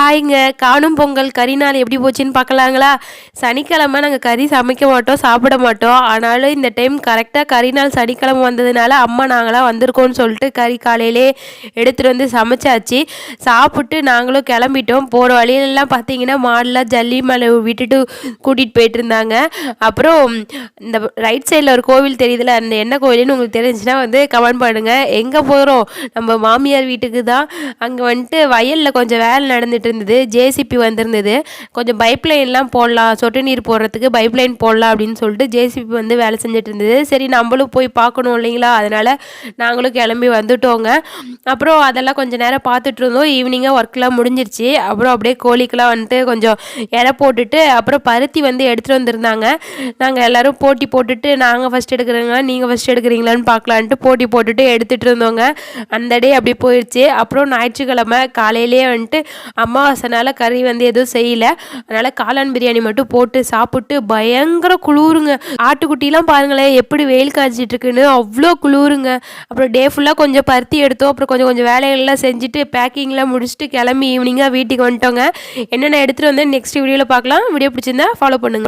ஹாய்ங்க. காணும் பொங்கல் கறி நாள் எப்படி போச்சுன்னு பார்க்கலாங்களா? சனிக்கிழமை நாங்கள் கறி சமைக்க மாட்டோம் சாப்பிட மாட்டோம். ஆனாலும் இந்த டைம் கரெக்டாக கறி நாள் சனிக்கிழமை வந்ததுனால அம்மா நாங்களாம் வந்திருக்கோம்னு சொல்லிட்டு கறி காலையிலே எடுத்துகிட்டு வந்து சமைச்சாச்சு. சாப்பிட்டு நாங்களும் கிளம்பிட்டோம். போகிற வழியிலலாம் பார்த்தீங்கன்னா மாடெலாம் ஜல்லி மலை விட்டுட்டு கூட்டிகிட்டு போயிட்டு இருந்தாங்க. அப்புறம் இந்த ரைட் சைடில் ஒரு கோவில் தெரியுதுல அந்த என்ன கோவில்னு உங்களுக்கு தெரிஞ்சுன்னா வந்து கமெண்ட் பண்ணுங்கள் எங்கே போகிறோம் நம்ம மாமியார் வீட்டுக்கு தான். அங்கே வந்துட்டு வயலில் கொஞ்சம் வேலை நடந்துட்டு இருந்தது ஜேசிபி வந்திருந்தது. கொஞ்சம் பைப் லைன்லாம் போடலாம் சொட்டு நீர் போடுறதுக்கு பைப் லைன் போடலாம் அப்படின்னு சொல்லிட்டு ஜேசிபி வந்து வேலை செஞ்சுட்டு இருந்தது. சரி நம்மளும் போய் பார்க்கணும் இல்லைங்களா? அதனால் நாங்களும் கிளம்பி வந்துட்டோங்க. அப்புறம் அதெல்லாம் கொஞ்சம் நேரம் பார்த்துட்டு இருந்தோம். ஈவினிங்காக ஒர்க்லாம் முடிஞ்சிருச்சு. அப்புறம் அப்படியே கோழிக்கெலாம் வந்துட்டு கொஞ்சம் இலை போட்டுட்டு அப்புறம் பருத்தி வந்து எடுத்துகிட்டு வந்திருந்தாங்க. நாங்கள் எல்லோரும் போட்டி போட்டுட்டு நாங்கள் ஃபஸ்ட் எடுக்கிறோங்க நீங்கள் ஃபஸ்ட் எடுக்கிறீங்களான்னு பார்க்கலான்ட்டு போட்டி போட்டுட்டு எடுத்துகிட்டு இருந்தோங்க. அந்த டே அப்படி போயிடுச்சு அப்புறம் ஞாயிற்றுக்கிழமை காலையிலேயே வந்துட்டு அமாவாசைனால கறி வந்து எதுவும் செய்யலை. அதனால் காளான் பிரியாணி மட்டும் போட்டு சாப்பிட்டு பயங்கர குளிருங்க. ஆட்டுக்குட்டிலாம் பாருங்களேன் எப்படி வெயில் காய்ச்சிட்டு இருக்குன்னு அவ்வளோ குளிருங்க. அப்புறம் டே ஃபுல்லாக கொஞ்சம் பருத்தி எடுத்தோம். அப்புறம் கொஞ்சம் கொஞ்சம் வேலைகள்லாம் செஞ்சுட்டு பேக்கிங்லாம் முடிச்சுட்டு கிளம்பி ஈவினிங்காக வீட்டுக்கு வந்துட்டோங்க. என்னென்ன எடுத்துகிட்டு வந்தேன் நெக்ஸ்ட் வீடியோவில் பார்க்கலாம். வீடியோ பிடிச்சிருந்தா ஃபாலோ பண்ணுங்கள்